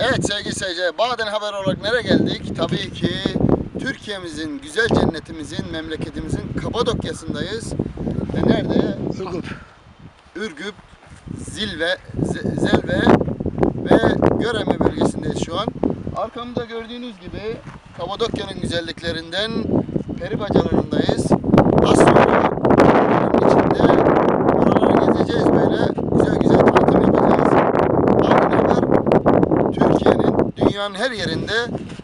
Evet sevgili seyirciler, Baden Haber olarak nereye geldik? Tabii ki Türkiye'mizin, güzel cennetimizin, memleketimizin Kapadokya'sındayız. Ve nerede? Ürgüp. Ürgüp, Zilve, Zelve ve Göreme bölgesindeyiz şu an. Arkamda gördüğünüz gibi Kapadokya'nın güzelliklerinden peri bacalarındayız. Az sonra bunun içinde oraları gezeceğiz böyle. Güzel güzel tanıtım yapacağız. Baden Haber Türkiye'nin, dünyanın her yerinde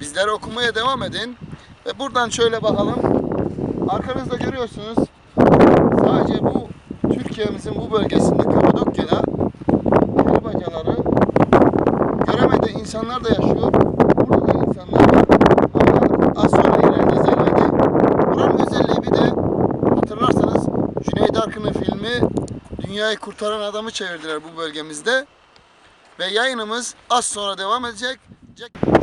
bizleri okumaya devam edin. Ve buradan şöyle bakalım. Arkanızda görüyorsunuz. Sadece bu Türkiye'mizin bu bölgesinde Kapadokya'da peri bacaları göremedi insanlar da yaşıyor. Burada da insanlar var. Ama az sonra ilerleyeceğiz herhalde. Buranın özelliği bir de hatırlarsanız Cüneyt Arkın'ın filmi Dünyayı Kurtaran Adamı çevirdiler bu bölgemizde. Ve yayınımız az sonra devam edecek. Jack-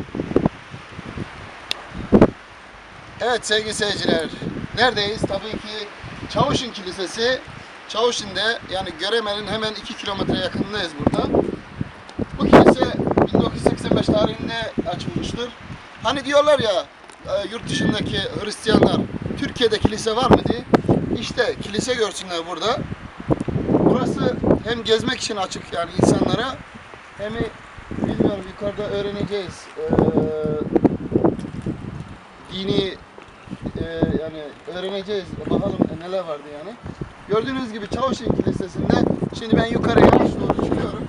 Evet sevgili seyirciler, neredeyiz? Tabii ki Çavuşun Kilisesi. Çavuşin'de yani Göreme'nin hemen 2 kilometre yakınındayız burada. Bu kilise 1985 tarihinde açılmıştır. Hani diyorlar ya e, yurt dışındaki Hristiyanlar Türkiye'de kilise var mı diye. İşte kilise görsünler burada. Burası hem gezmek için açık yani insanlara hem bilmiyorum yukarıda öğreneceğiz. Ee, dini e, yani öğreneceğiz. Bakalım neler vardı yani. Gördüğünüz gibi Çavuşin Kilisesi'nde şimdi ben yukarı yavaş doğru çıkıyorum.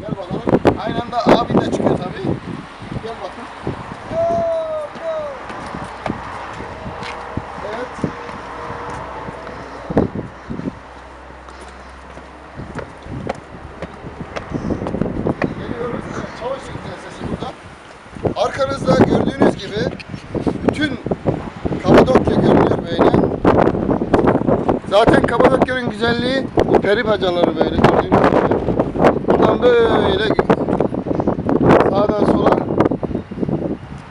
Gel bakalım. Aynı anda abin de çıkıyor tabii. Gel bakın. Evet. Geliyoruz. Çavuşin Kilisesi burada. Arkanızda gördüğünüz gibi bütün Kapadokya görünüyor böyle. Zaten Kapadokya'nın güzelliği bu peri bacaları böyle gördüğünüz gibi. Buradan böyle sağdan sola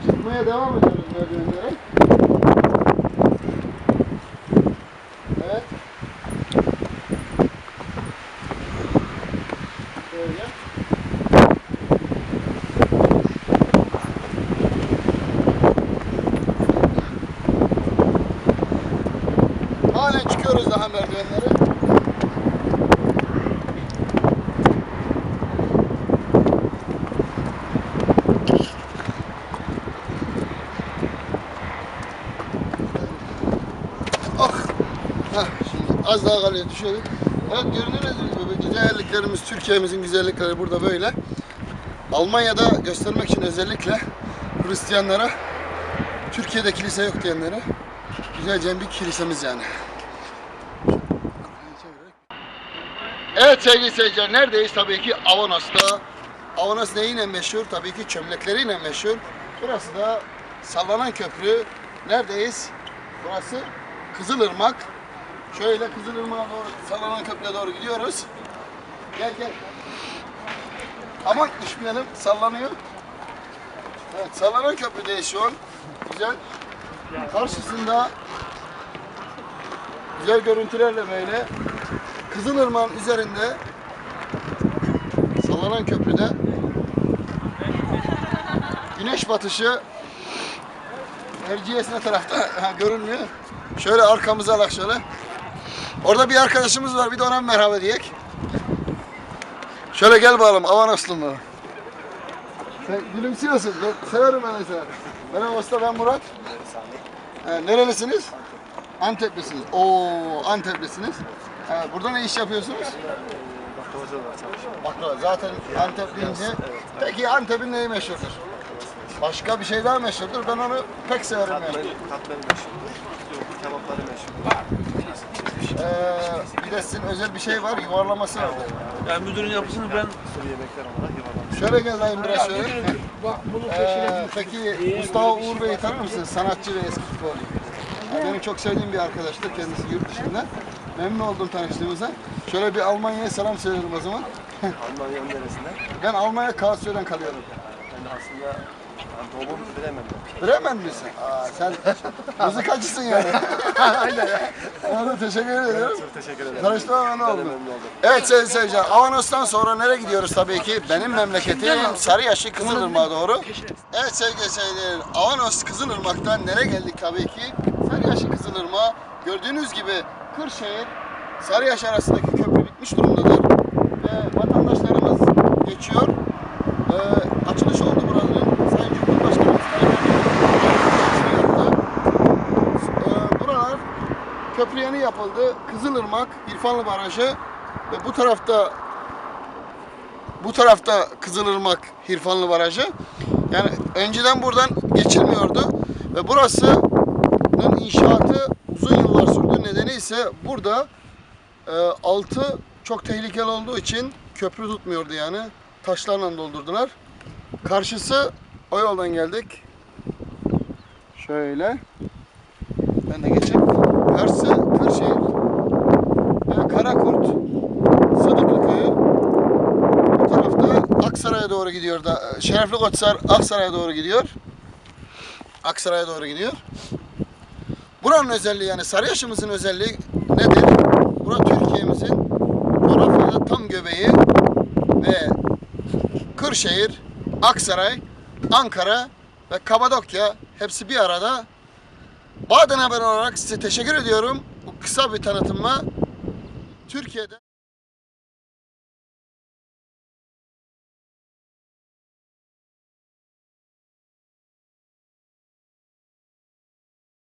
çıkmaya devam ediyoruz merdivenlere. Evet. Böyle. Halen çıkıyoruz daha merdivenlere. Ah! Heh, şimdi az daha kalıyor düşüyorduk. Evet görünüyoruz gibi güzelliklerimiz, Türkiye'mizin güzellikleri burada böyle. Almanya'da göstermek için özellikle Hristiyanlara Türkiye'de kilise yok diyenlere güzelce bir kilisemiz yani. Evet sevgili seyirciler neredeyiz? Tabii ki Avanos'ta. Avanos neyle meşhur? Tabii ki çömlekleriyle meşhur. Burası da sallanan köprü. Neredeyiz? Burası Kızılırmak. Şöyle Kızılırmak'a doğru, sallanan köprüye doğru gidiyoruz. Gel gel. Aman düşmeyelim, sallanıyor. Evet, sallanan köprüdeyiz şu an. Güzel. Karşısında güzel görüntülerle böyle Kızılırmak'ın üzerinde sallanan köprüde güneş batışı Erciyes ne tarafta ha, görünmüyor. Şöyle arkamıza alak şöyle. Orada bir arkadaşımız var bir de ona merhaba diyek. Şöyle gel bakalım Avanoslu mu? Sen gülümsüyorsun. Ben severim ben seni. Merhaba usta ben Murat. Ha, nerelisiniz? Anteplisiniz. Oo Anteplisiniz. Ha, burada ne iş yapıyorsunuz? Baklavacı olarak çalışıyorum. Baklava. Zaten Antep deyince. Peki Antep'in neyi meşhurdur? Başka bir şey daha meşhurdur. Ben onu pek severim yani. Katmer, katmer meşhur. Kebapları meşhur. Ee, bir de sizin özel bir şey var. Yuvarlaması vardır. Yani müdürün yapısını ben Sırı yemekler olarak. Şöyle gel dayım biraz şöyle. Ee, peki Mustafa Uğur Bey'i tanır mısınız? Sanatçı ve eski futbolcu. Benim çok sevdiğim bir arkadaştır kendisi yurt dışında. Memnun oldum tanıştığımıza. Şöyle bir Almanya'ya selam söylerim o zaman. Almanya'nın neresinde? Ben Almanya Karlsruhe'den kalıyorum. Ben aslında Ben doğumum bilemem. Bremen misin? Aa, sen mızıkacısın yani. Aynen ya. Ona teşekkür ediyorum. Çok teşekkür ederim. Tanıştığıma memnun oldum. memnun oldum. Evet sevgili seyirciler, Avanos'tan sonra nereye gidiyoruz tabii ki? Benim memleketim Sarıyaşı Kızılırmak'a doğru. Evet sevgili seyirciler, Avanos Kızılırmak'tan nereye geldik tabii ki? Sarıyaşı Kızılırmak. Gördüğünüz gibi Kırşehir, Sarıyaş arasındaki köprü bitmiş durumdadır. Ve vatandaşlarımız geçiyor. Ee, açılış oldu buranın. Sayın Cumhurbaşkanımız. Ee, buralar köprü yeni yapıldı. Kızılırmak, İrfanlı Barajı ve bu tarafta bu tarafta Kızılırmak, Hirfanlı Barajı. Yani önceden buradan geçilmiyordu ve burasının inşaatı uzun yıllar sürdü. Nedeni ise burada e, altı çok tehlikeli olduğu için köprü tutmuyordu yani. Taşlarla doldurdular. Karşısı o yoldan geldik. Şöyle. Ben de geçeyim. Karşısı Kırşehir. Ve Karakurt. Sadıklı Köyü. Bu tarafta Aksaray'a doğru gidiyor da Şerefli Koçsar Aksaray'a doğru gidiyor. Aksaray'a doğru gidiyor. Buranın özelliği yani Sarıyaşımızın özelliği nedir? Bura Türkiye'mizin coğrafyada tam göbeği ve Kırşehir, Aksaray, Ankara ve Kapadokya hepsi bir arada. Baden Haber olarak size teşekkür ediyorum. Bu kısa bir tanıtımla Türkiye'de